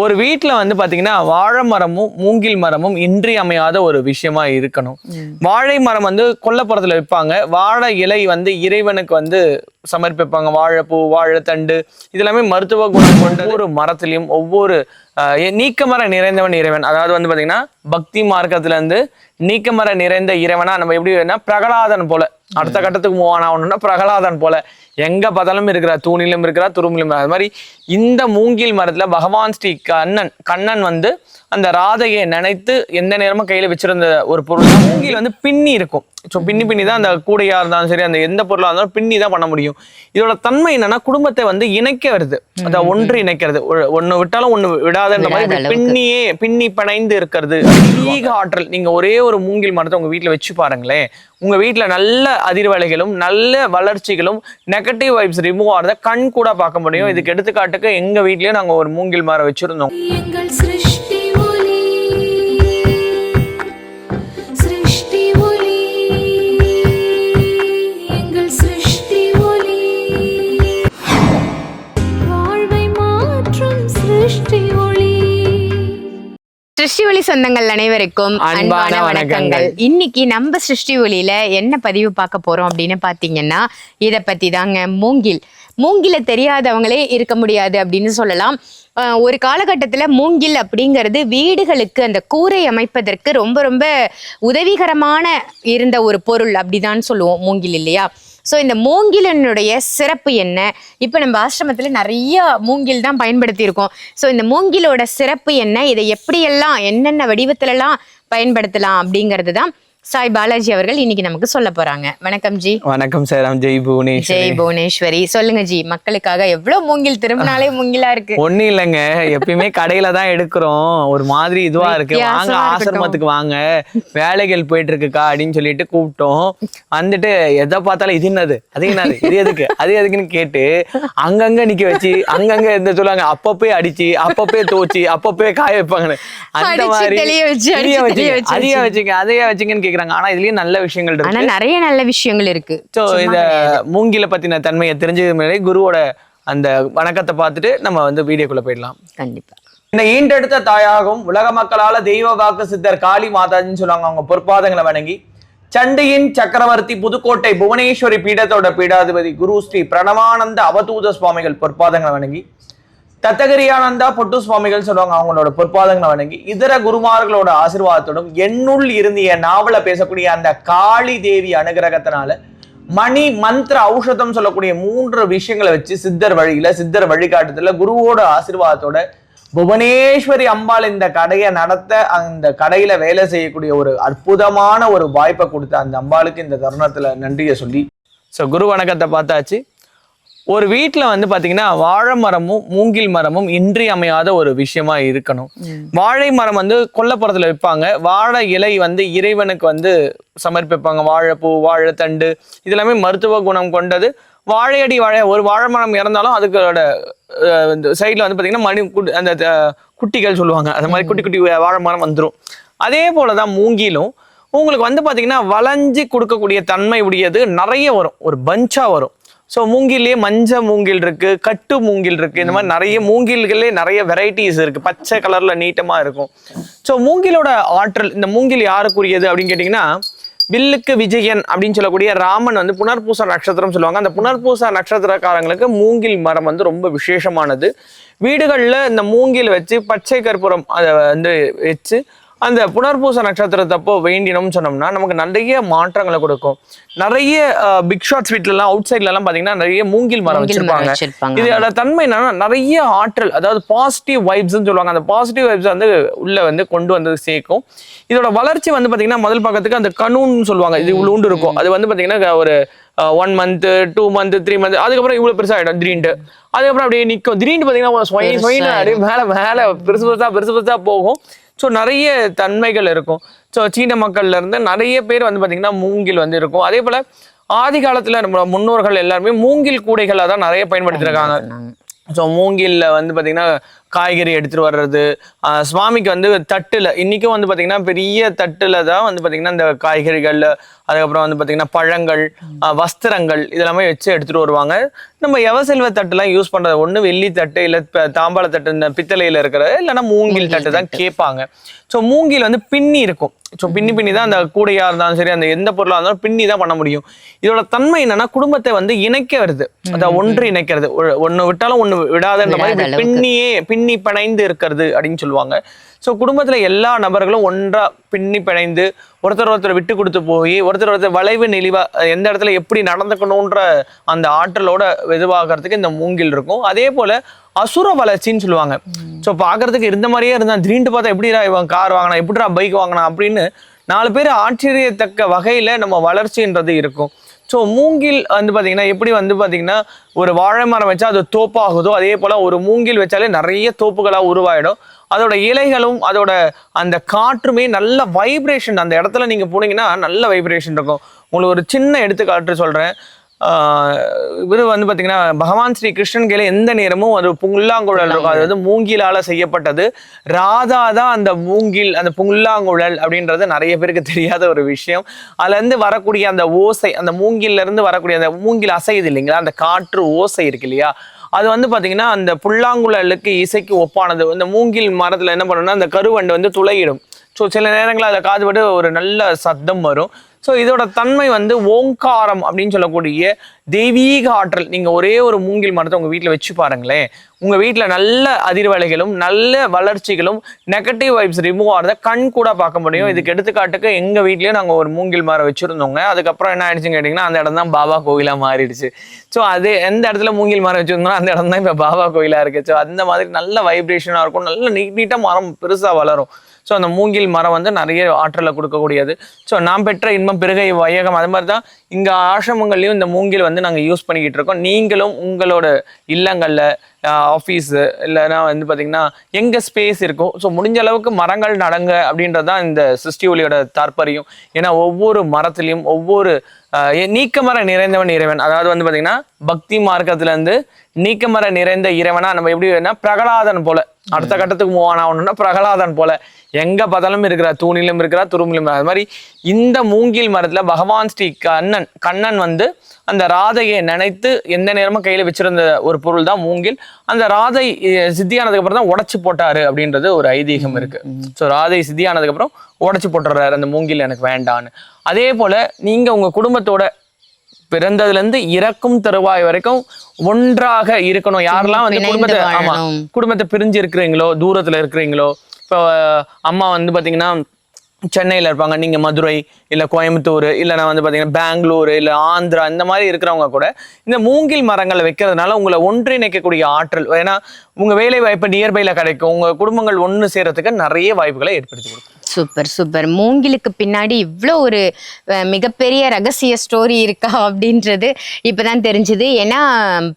ஒரு வீட்டில் வந்து பார்த்தீங்கன்னா வாழை மரமும் மூங்கில் மரமும் இன்றியமையாத ஒரு விஷயமா இருக்கணும். வாழை மரம் வந்து கொல்லப்புறத்தில் வைப்பாங்க வாழை இலை வந்து இறைவனுக்கு வந்து சமர்ப்பிப்பாங்க. வாழைப்பூ வாழைத்தண்டு இதெல்லாமே மருத்துவ குணம் கொண்ட ஒரு மரத்துலையும் ஒவ்வொரு நீக்கமர நிறைந்தவன் இறைவன். அதாவது வந்து பார்த்தீங்கன்னா பக்தி மார்க்கத்துல இருந்து நீக்கமர நிறைந்த இறைவனா நம்ம எப்படி வேணா பிரகலாதன் போல அடுத்த கட்டத்துக்கு மூவ் ஆன் ஆகணும்னா பிரகலாதன் போல. எங்க பார்த்தாலும் இருக்கிற தூணிலும் இருக்கிறா துரும்பிலும் அது மாதிரி இந்த மூங்கில் மரத்துல பகவான் ஸ்ரீ கண்ணன் கண்ணன் வந்து அந்த ராதையை நினைத்து எந்த நேரமும் கையில வச்சிருந்த ஒரு பொருள் மூங்கில் வந்து பின்னி இருக்கும். ஸோ பின்னி பின்னி தான் அந்த கூடையா இருந்தாலும் சரி அந்த எந்த பொருளா இருந்தாலும் பின்னி தான் பண்ண முடியும். இதோட தன்மை என்னன்னா குடும்பத்தை வந்து இணைக்க வருது. அதை ஒன்று இணைக்கிறது. ஒ- ஒண்ணு விட்டாலும் ஒண்ணு விடாதுன்ற மாதிரி. பின்னியே பின்னி பிணைந்து இருக்கிறது. அதிக ஆற்றல் நீங்க ஒரே ஒரு மூங்கில் மரத்தை உங்க வீட்ல வச்சு பாருங்களேன். உங்க வீட்ல நல்ல அதிர்வலைகளும் நல்ல வளர்ச்சிகளும் நெகட்டிவ் வைப்ஸ் ரிமூவ் ஆகிறத கண் கூட பார்க்க முடியும். இதுக்கு எடுத்துக்காட்டுக்கு எங்க வீட்லயும் நாங்க ஒரு மூங்கில் மரம் வச்சிருந்தோம். சிருஷ்டி ஒளி சொந்தங்கள் அனைவருக்கும் அன்பான வணக்கங்கள். இன்னைக்கு நம்ம சிருஷ்டி ஒளியில என்ன பதிவு பார்க்க போறோம் அப்படின்னு பாத்தீங்கன்னா இத பத்தி தாங்க மூங்கில். மூங்கில தெரியாதவங்களே இருக்க முடியாது அப்படின்னு சொல்லலாம். ஒரு காலகட்டத்துல மூங்கில் அப்படிங்கிறது வீடுகளுக்கு அந்த கூரை அமைப்பதற்கு ரொம்ப ரொம்ப உதவிகரமான இருந்த ஒரு பொருள் அப்படிதான் சொல்லுவோம் மூங்கில் இல்லையா? ஸோ இந்த மூங்கிலனுடைய சிறப்பு என்ன? இப்போ நம்ம ஆசிரமத்தில் நிறைய மூங்கில் தான் பயன்படுத்தி இருக்கோம் ஸோ இந்த மூங்கிலோட சிறப்பு என்ன? இதை எப்படியெல்லாம் என்னென்ன வடிவத்திலலாம் பயன்படுத்தலாம் அப்படிங்கிறது தான் சாய் பாலாஜி அவர்கள் இன்னைக்கு நமக்கு சொல்ல போறாங்க. வணக்கம் ஜி. வணக்கம் சார் ஜெய் புவனேஷ் ஜெய் புவனேஸ்வரி. சொல்லுங்க ஜி மக்களுக்காக எவ்வளவு மூங்கில் திரும்பினாலே மூங்கிலா இருக்கு. ஒண்ணும் இல்லைங்க. எப்பயுமே கடையில தான் எடுக்கிறோம். ஒரு மாதிரி இதுவா இருக்கு. வாங்க. ஆசிரமத்துக்கு வாங்க. வேலைகள் போயிட்டு இருக்குக்கா அப்படின்னு சொல்லிட்டு கூப்பிட்டோம். வந்துட்டு எதை பார்த்தாலும் இது என்னது? அது என்னது? இது எதுக்கு? அது எதுக்குன்னு கேட்டு அங்கங்க நிக்க வச்சு அங்கங்க இந்த சொல்லுவாங்க அப்பப்பே அடிச்சு அப்பப்பே தோச்சு அப்பப்பே காய வைப்பாங்கன்னு. அந்த மாதிரி தெளிய வச்சுங்க. வச்சு அதையே வச்சுங்க அதையே வச்சுங்கன்னு கேக்குறாங்க. ஆனா இதுலயும் நல்ல விஷயங்கள் ஆனா இருக்கு. நிறைய நல்ல விஷயங்கள் இருக்கு. ஸோ கிடையாது. மூங்கில பத்தின தன்மையை தெரிஞ்சது முன்னாடி குருவோட அந்த வணக்கத்தை பார்த்துட்டு நம்ம வந்து வீடியோக்குள்ள போயிடலாம். கண்டிப்பா. இந்த ஈண்டெடுத்த தாயாகவும் உலக மக்களால தெய்வ வாக்கு சித்தர் காளி மாதாஜின்னு சொல்லுவாங்க. அவங்க பொற்பாதங்களை வணங்கி சண்டியின் சக்கரவர்த்தி புதுக்கோட்டை புவனேஸ்வரி பீடத்தோட பீடாதிபதி குரு ஸ்ரீ பிரணவானந்த அவதூத சுவாமிகள் பொற்பாதங்களை வணங்கி தத்தகிரியானந்தா பொட்டு சுவாமிகள் சொல்லுவாங்க அவங்களோட பொற்பாதங்களை வணங்கி இதர குருமார்களோட ஆசிர்வாதத்தோடும் என்னுள் இருந்து என் நாவல பேசக்கூடிய அந்த காளி தேவி அனுகிரகத்தினால மணி மந்திர ஔஷதம் சொல்லக்கூடிய மூன்று விஷயங்களை வச்சு சித்தர் வழியில சித்தர் வழிகாட்டுதல குருவோட ஆசிர்வாதத்தோட புவனேஸ்வரி அம்பாள் இந்த கடையை நடத்த அந்த கடையில வேலை செய்யக்கூடிய ஒரு அற்புதமான ஒரு வாய்ப்பை கொடுத்த அந்த அம்பாளுக்கு இந்த தருணத்துல நன்றியை சொல்லி. ஸோ குரு வணக்கத்தை பார்த்தாச்சு. ஒரு வீட்டில் வந்து பார்த்தீங்கன்னா வாழை மரமும் மூங்கில் மரமும் இன்றியமையாத ஒரு விஷயமா இருக்கணும். வாழை மரம் வந்து கொல்லப்புறத்தில் வைப்பாங்க வாழை இலை வந்து இறைவனுக்கு வந்து சமர்ப்பிப்பாங்க. வாழைப்பூ வாழைத்தண்டு இதெல்லாமே மருத்துவ குணம் கொண்டது. வாழையடி வாழை ஒரு வாழை மரம் இறந்தாலும் அதுக்கோட சைடில் வந்து பார்த்தீங்கன்னா மணி அந்த குட்டிகள் சொல்லுவாங்க. அந்த மாதிரி குட்டி குட்டி வாழை மரம் வந்துடும் அதே போல தான் மூங்கிலும். உங்களுக்கு வந்து பார்த்தீங்கன்னா வளைஞ்சு கொடுக்கக்கூடிய தன்மை உடையது நிறைய வரும். ஒரு பஞ்சா வரும். ஸோ மூங்கிலே மஞ்ச மூங்கில் இருக்கு கட்டு மூங்கில் இருக்கு. இந்த மாதிரி நிறைய மூங்கில்களே நிறைய வெரைட்டிஸ் இருக்கு. பச்சை கலர்ல நீட்டமா இருக்கும். ஸோ மூங்கிலோட ஆற்றல் இந்த மூங்கில் யாருக்குரியது அப்படின்னு கேட்டிங்கன்னா வில்லுக்கு விஜயன் அப்படின்னு சொல்லக்கூடிய ராமன் வந்து புனர்பூச நட்சத்திரம் சொல்லுவாங்க. அந்த புனர்பூச நட்சத்திரக்காரங்களுக்கு மூங்கில் மரம் வந்து ரொம்ப விசேஷமானது. வீடுகளில் இந்த மூங்கில் வச்சு பச்சை கற்பூரம் அதை வந்து வச்சு அந்த புனர்பூச நட்சத்திரத்தப்போ வேண்டினோம்னு சொன்னோம்னா நமக்கு நிறைய மாற்றங்களை கொடுக்கும். நிறைய பிக் ஷாட் வீட்லலாம் அவுட் சைட்லலாம் பார்த்தீங்கன்னா நிறைய மூங்கில் மரம் வச்சிருப்பாங்க. இதோட தன்மை என்னன்னா நிறைய ஆற்றல் அதாவது பாசிட்டிவ் வைப்ஸ்னு சொல்லுவாங்க. அந்த பாசிட்டிவ் வைப்ஸ் வந்து உள்ள வந்து கொண்டு வந்து சேர்க்கும். இதோட வளர்ச்சி வந்து பாத்தீங்கன்னா முதல் பக்கத்துக்கு அந்த கணுன்னு சொல்லுவாங்க. இது இவ்வளோண்டு இருக்கும். அது வந்து பாத்தீங்கன்னா ஒரு one month two month three month அதுக்கப்புறம் இவ்வளவு பெருசா ஆயிடும் திடீர்னு அதுக்கப்புறம் அப்படியே நிற்கும் திடீர்னு ஸ்வொயின்னு அப்படியே மேல மேல பெருசு பெருசா பெருசு பெருசா போகும். ஸோ நிறைய தன்மைகள் இருக்கும். ஸோ சீன மக்கள்ல இருந்து நிறைய பேர் வந்து பாத்தீங்கன்னா மூங்கில் வந்து இருக்கும். அதே போல ஆதி காலத்துல நம்ம முன்னோர்கள் எல்லாருமே மூங்கில் கூடைகளை தான் நிறைய பயன்படுத்திருக்காங்க. ஸோ மூங்கில்ல வந்து பார்த்தீங்கன்னா காய்கறி எடுத்துட்டு வர்றது சுவாமிக்கு வந்து தட்டுல இன்னைக்கும் வந்து பாத்தீங்கன்னா பெரிய தட்டுல தான் வந்து பாத்தீங்கன்னா இந்த காய்கறிகள் அதுக்கப்புறம் வந்து பாத்தீங்கன்னா பழங்கள் வஸ்திரங்கள் இதெல்லாமே வச்சு எடுத்துட்டு வருவாங்க. நம்ம எவசெல்வ தட்டுலாம் யூஸ் பண்றது ஒண்ணு வெள்ளி தட்டு இல்ல தாம்பாள தட்டு இந்த பித்தளையில இருக்கிறது இல்லைன்னா மூங்கில் தட்டு தான் கேட்பாங்க. ஸோ மூங்கில் வந்து பின்னி இருக்கும். ஸோ பின்னி பின்னி தான் அந்த கூடையா இருந்தாலும் சரி அந்த எந்த பொருளா இருந்தாலும் பின்னி தான் பண்ண முடியும். இதோட தன்மை என்னன்னா குடும்பத்தை வந்து இணைக்க வருது. அதான் ஒன்று இணைக்கிறது ஒ- ஒண்ணு விட்டாலும் ஒண்ணு விடாதன்ற மாதிரி. பின்னியே பின்னி பின்னி பிணைந்து இருக்கிறது அப்படின்னு சொல்லுவாங்க. ஸோ குடும்பத்தில் எல்லா நபர்களும் ஒன்றாக பின்னி பிணைந்து ஒருத்தர் ஒருத்தர் விட்டு கொடுத்து போய் ஒருத்தர் ஒருத்தர் வளைவு நெளிவாக எந்த இடத்துல எப்படி நடந்துக்கணுன்ற அந்த ஆற்றலோட இதுவாகிறதுக்கு இந்த மூங்கில் இருக்கும். அதே போல் அசுர வளர்ச்சின்னு சொல்லுவாங்க. ஸோ பார்க்கறதுக்கு இருந்த மாதிரியே இருந்தான். திடீர்னு பார்த்தா எப்படிடா இவன் கார் வாங்கினா எப்படிடா பைக் வாங்கினா அப்படின்னு நாலு பேர் ஆச்சரியத்தக்க வகையில் நம்ம வளர்ச்சின்றது இருக்கும். ஸோ மூங்கில் வந்து பார்த்தீங்கன்னா எப்படி வந்து பார்த்தீங்கன்னா ஒரு வாழை மரம் வச்சா அது தோப்பாகுதோ அதே போல் ஒரு மூங்கில் வச்சாலே நிறைய தோப்புகளாக உருவாயிடும். அதோட இலைகளும் அதோட அந்த காற்றுமே நல்ல வைப்ரேஷன் அந்த இடத்துல நீங்கள் போனீங்கன்னா நல்ல வைப்ரேஷன் இருக்கும். உங்களுக்கு ஒரு சின்ன எடுத்துக்காட்டு சொல்கிறேன் இவர் வந்து பார்த்தீங்கன்னா பகவான் ஸ்ரீ கிருஷ்ணன் கையில எந்த நேரமும் ஒரு புல்லாங்குழல் இருக்கும். அது வந்து மூங்கிலால செய்யப்பட்டது. ராதா தான் அந்த மூங்கில் அந்த புல்லாங்குழல் அப்படின்றது நிறைய பேருக்கு தெரியாத ஒரு விஷயம். அதுல இருந்து வரக்கூடிய அந்த ஓசை அந்த மூங்கில்ல இருந்து வரக்கூடிய அந்த மூங்கில் அசையுது இல்லைங்களா? அந்த காற்று ஓசை இருக்கு இல்லையா? அது வந்து பாத்தீங்கன்னா அந்த புல்லாங்குழலுக்கு இசைக்கு ஒப்பானது. இந்த மூங்கில் மரத்துல என்ன பண்ணுன்னா அந்த கருவண்டு வந்து துளையிடும். ஸோ சில நேரங்களில் அதை காதுபட்டு ஒரு நல்ல சத்தம் வரும். ஸோ இதோட தன்மை வந்து ஓங்காரம் அப்படின்னு சொல்லக்கூடிய தெய்வீக ஆற்றல். நீங்க ஒரே ஒரு மூங்கில் மரத்தை உங்க வீட்டில் வச்சு பாருங்களேன். உங்க வீட்டில் நல்ல அதிர்வலைகளும் நல்ல வளர்ச்சிகளும் நெகட்டிவ் வைப்ஸ் ரிமூவ் ஆகிறத கண் கூட பார்க்க முடியும். இதுக்கு எடுத்துக்காட்டுக்கு எங்க வீட்லயும் நாங்க ஒரு மூங்கில் மரம் வச்சிருந்தோங்க. அதுக்கப்புறம் என்ன ஆயிடுச்சுன்னு கேட்டிங்கன்னா அந்த இடம் தான் பாபா கோயிலா மாறிடுச்சு. ஸோ அது எந்த இடத்துல மூங்கில் மரம் வச்சிருந்தோம் அந்த இடம் தான் இப்போ பாபா கோயிலா இருக்கு. ஸோ அந்த மாதிரி நல்ல வைப்ரேஷனாக இருக்கும். நல்ல நீட் நீட்டாக மரம் பெருசா வளரும். ஸோ அந்த மூங்கில் மரம் வந்து நிறைய ஆற்றலை கொடுக்கக்கூடியது. ஸோ நாம் பெற்ற இன்பம் பெருகை வையகம் அது மாதிரி தான் இங்கே ஆசிரமங்கள்லையும் இந்த மூங்கில் வந்து வந்து நாங்கள் யூஸ் பண்ணிக்கிட்டு இருக்கோம். நீங்களும் உங்களோட இல்லங்களில் ஆஃபீஸு இல்லைன்னா வந்து பார்த்திங்கன்னா எங்கே ஸ்பேஸ் இருக்கும் ஸோ முடிஞ்ச அளவுக்கு மரங்கள் நடங்க அப்படின்றது தான் இந்த சிருஷ்டி ஒளியோட தாற்பயம் ஏன்னா ஒவ்வொரு மரத்துலேயும் ஒவ்வொரு ஆஹ் நீக்கமர நிறைந்தவன் இறைவன். அதாவது வந்து பார்த்திங்கன்னா பக்தி மார்க்கத்துலேருந்து நீக்கமர நிறைந்த இறைவனா நம்ம எப்படி வேணா பிரகலாதன் போல. அடுத்த கட்டத்துக்கு மூவ் ஆகணும்னா பிரகலாதன் போல. எங்க பார்த்தாலும் இருக்கிற தூணிலும் இருக்கிறா துரும்பிலும் இருக்கிறா. அது மாதிரி இந்த மூங்கில் மரத்துல பகவான் ஸ்ரீ கண்ணன் கண்ணன் வந்து அந்த ராதையை நினைத்து எந்த நேரமும் கையில வச்சிருந்த ஒரு பொருள் தான் மூங்கில். அந்த ராதை சித்தியானதுக்கு அப்புறம் தான் உடைச்சு போட்டாரு அப்படின்றது ஒரு ஐதீகம் இருக்கு. ஸோ ராதை சித்தியானதுக்கு அப்புறம் உடைச்சு போட்டுறாரு அந்த மூங்கில் எனக்கு வேண்டான்னு. அதே போல நீங்க உங்க குடும்பத்தோட பிறந்ததுல இருந்து இறக்கும் தருவாய் வரைக்கும் ஒன்றாக இருக்கணும். யாரெல்லாம் வந்து குடும்பத்தை ஆமா. குடும்பத்தை பிரிஞ்சு இருக்கிறீங்களோ தூரத்துல இருக்கிறீங்களோ இப்போ அம்மா வந்து பாத்தீங்கன்னா சென்னையில இருப்பாங்க. நீங்க மதுரை இல்ல கோயம்புத்தூர் இல்லைன்னா வந்து பாத்தீங்கன்னா பெங்களூர் இல்ல ஆந்திரா இந்த மாதிரி இருக்கிறவங்க கூட இந்த மூங்கில் மரங்களை வைக்கிறதுனால உங்களை ஒன்றிணைக்கக்கூடிய ஆற்றல் ஏன்னா உங்க வேலை வாய்ப்பு நியர்பைல கிடைக்கும். உங்க குடும்பங்கள் ஒன்று சேர்றதுக்கு நிறைய வாய்ப்புகளை ஏற்படுத்தி கொடுக்கும். சூப்பர் சூப்பர் மூங்கிலுக்கு பின்னாடி இவ்வளோ ஒரு மிகப்பெரிய ரகசிய ஸ்டோரி இருக்கா அப்படின்றது இப்போ தான் தெரிஞ்சுது. ஏன்னா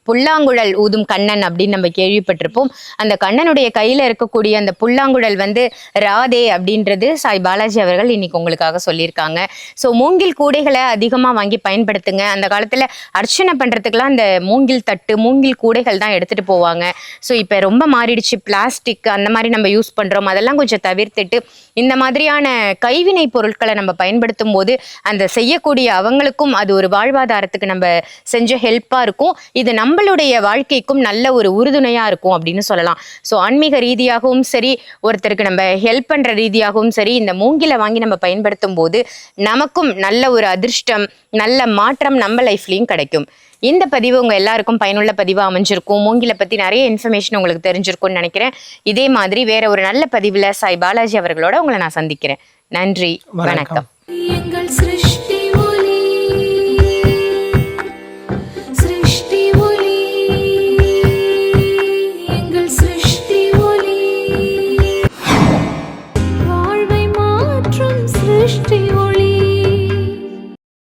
புல்லாங்குழல் ஊதும் கண்ணன் அப்படின்னு நம்ம கேள்விப்பட்டிருப்போம். அந்த கண்ணனுடைய கையில் இருக்கக்கூடிய அந்த புல்லாங்குழல் வந்து ராதே அப்படின்றது சாய் பாலாஜி அவர்கள் இன்னைக்கு உங்களுக்காக சொல்லியிருக்காங்க. ஸோ மூங்கில் கூடைகளை அதிகமாக வாங்கி பயன்படுத்துங்க. அந்த காலத்தில் அர்ச்சனை பண்றதுக்கெல்லாம் அந்த மூங்கில் தட்டு மூங்கில் கூடைகள் தான் எடுத்துகிட்டு போவாங்க. ஸோ இப்போ ரொம்ப மாறிடுச்சு. பிளாஸ்டிக் அந்த மாதிரி நம்ம யூஸ் பண்ணுறோம் அதெல்லாம் கொஞ்சம் தவிர்த்துட்டு இந்த மாதிரி மாதிரியான கைவினை பொருட்களை நம்ம பயன்படுத்தும் போது அந்த செய்யக்கூடிய அவங்களுக்கும் அது ஒரு வாழ்வாதாரத்துக்கு நம்ம செஞ்ச ஹெல்ப்பாக இருக்கும். இது நம்மளுடைய வாழ்க்கைக்கும் நல்ல ஒரு உறுதுணையாக இருக்கும் அப்படின்னு சொல்லலாம். ஸோ ஆன்மீக ரீதியாகவும் சரி ஒருத்தருக்கு நம்ம ஹெல்ப் பண்ணுற ரீதியாகவும் சரி இந்த மூங்கிலை வாங்கி நம்ம பயன்படுத்தும் போது நமக்கும் நல்ல ஒரு அதிர்ஷ்டம் நல்ல மாற்றம் நம்ம லைஃப்லையும் கிடைக்கும். இந்த பதிவு உங்க எல்லாருக்கும் பயனுள்ள பதிவா அமைஞ்சிருக்கும். மூங்கிலை பத்தி நிறைய இன்ஃபர்மேஷன் உங்களுக்கு தெரிஞ்சிருக்கும்னு நினைக்கிறேன். இதே மாதிரி வேற ஒரு நல்ல பதிவுல சாய் பாலாஜி அவர்களோட உங்களை நான் சந்திக்கிறேன். நன்றி வணக்கம். எங்கள் சிருஷ்டி